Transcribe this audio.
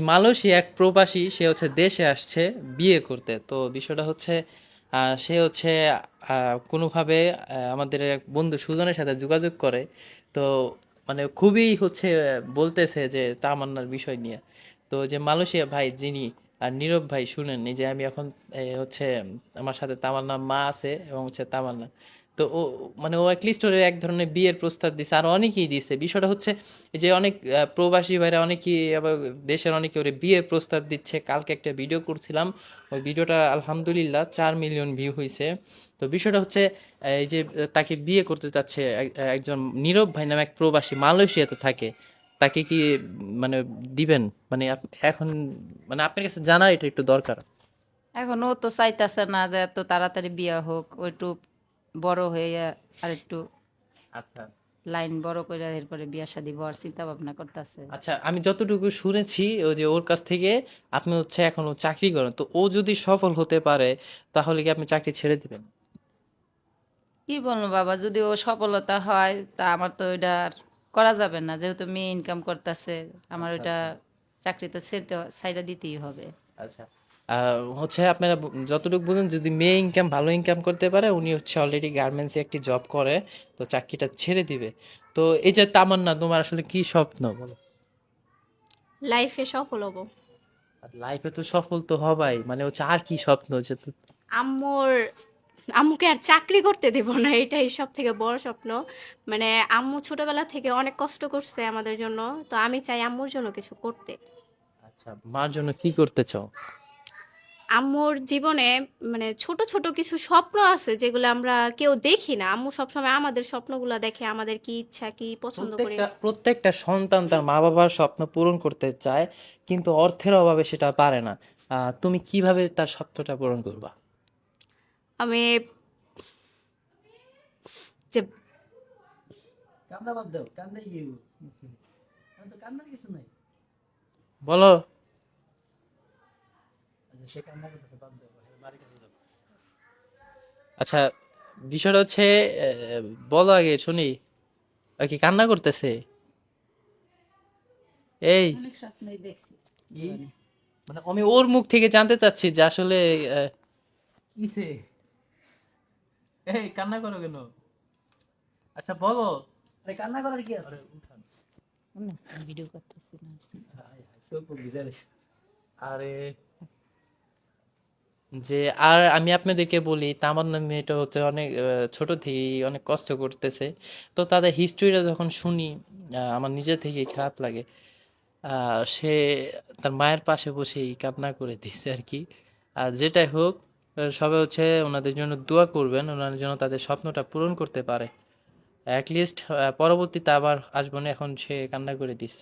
Malaysia এক প্রবাসী, সে হচ্ছে দেশে আসছে বিয়ে করতে। তো বিষয়টা হচ্ছে সে হচ্ছে কোনোভাবে আমাদের এক বন্ধু সুজনের সাথে যোগাযোগ করে। তো মানে খুবই হচ্ছে, বলতেছে যে তামান্নার বিষয় নিয়ে। তো যে মালয়েশিয়া ভাই যিনি, আর নীরব ভাই শুনেন যে আমি এখন হচ্ছে, আমার সাথে তামান্নার মা আছে এবং হচ্ছে তামান্না। তো ও মানে ও অ্যাটলিস্ট ওর এক ধরনের বিয়ের প্রস্তাব দিছে, আর অনেকেই দিছে। বিষয়টা হচ্ছে যে অনেক প্রবাসী ভাইরা অনেকেই আবার দেশের অনেকে ওরে বিয়ের প্রস্তাব দিচ্ছে। কালকে একটা ভিডিও করছিলাম, ওই ভিডিওটা আলহামদুলিল্লাহ চার মিলিয়ন ভিউ হয়েছে তো বিষয়টা হচ্ছে এই যে তাকে বিয়ে করতে চাচ্ছে একজন নীরব ভাই নামে এক প্রবাসী মালয়েশিয়াতে থাকে, তাকে কি মানে দিবেন? মানে এখন মানে আপনার কাছে জানার এটা একটু দরকার। এখন ও তো চাইতেছে না যে এত তাড়াতাড়ি বিয়ে হোক ও একটু বড় হয়ে আর একটু আচ্ছা। লাইন বড় করে এরপরে বিয়া শাদি বর চিন্তা ভাবনা করতেছে। আচ্ছা আমি যতটুকু শুনেছি ও যে ওর কাছ থেকে আপনি হচ্ছে এখনও চাকরি করেন তো ও যদি সফল হতে পারে তাহলে কি আপনি চাকরি ছেড়ে দিবেন? কি বলব বাবা যদি ও সফলতা হয় তা আমার তো ওইটা আর করা যাবে না যেহেতু মেয়ে ইনকাম করতেছে আমার ওইটা চাকরি তো ছেড়ে সাইডা দিতেই হবে। আচ্ছা। হচ্ছে আপনারা যতটুকু বুঝুন যদি মেয়ে ইনকাম ভালো ইনকাম করতে পারে উনি হচ্ছে অলরেডি গার্মেন্টসে একটি জব করে তো চাকরিটা ছেড়ে দিবে। তো এই যে তামান্না তোমার আসলে কি স্বপ্ন বলো? লাইফে সফল হব। লাইফে তো সফল তো হবাই মানে হচ্ছে আর কি স্বপ্ন যে তো? আম্মুর আম্মুকে আর চাকরি করতে দেব না এটাই সব থেকে বড় স্বপ্ন। মানে আম্মু ছোটবেলা থেকে অনেক কষ্ট করছে আমাদের জন্য তো আমি চাই আম্মুর জন্য কিছু করতে। আচ্ছা মার জন্য কি করতে চাও? আম্মুর জীবনে মানে ছোট ছোট কিছু স্বপ্ন আছে যেগুলো আমরা কেউ দেখি না। আম্মু সবসময় আমাদের স্বপ্নগুলো দেখে আমাদের কি ইচ্ছা কি পছন্দ করে। প্রত্যেকটা প্রত্যেকটা সন্তান তার মা বাবার স্বপ্ন পূরণ করতে চায় কিন্তু অর্থের অভাবে সেটা পারে না। আহ, তুমি কীভাবে তার স্বপ্নটা পূরণ করবা? আমি যে কান্দা বাদ দাও কান্দা ইউ তো কান্নার কিছু নাই। বলো। সে কান্না করতেছে বাদ দাও বাড়ির কাছে যাও। আচ্ছা বিষয়টা হচ্ছে বলো আগে শুনি। কি কান্না করতেছে? এই? মানে আমি ওর মুখ থেকে জানতে চাচ্ছি যে আসলে এই কান্না করো কেন? আচ্ছা বলো। আরে কান্না করার কি আছে? ভিডিও করতেছি না। আরে যে আর আমি আপনাদেরকে বলি তামান্না মেয়েটা হচ্ছে অনেক ছোট থেকেই অনেক কষ্ট করতেছে। তো তাদের হিস্ট্রিটা যখন শুনি আমার নিজে থেকেই খারাপ লাগে। সে তার মায়ের পাশে বসেই কান্না করে দিছে আর কি আর যেটাই হোক আহ, সবাই হচ্ছে ওনাদের জন্য দোয়া করবেন ওনাদের জন্য তাদের স্বপ্নটা পূরণ করতে পারে। অ্যাটলিস্ট পরবর্তীতে আবার আসব না এখন সে কান্না করে দিস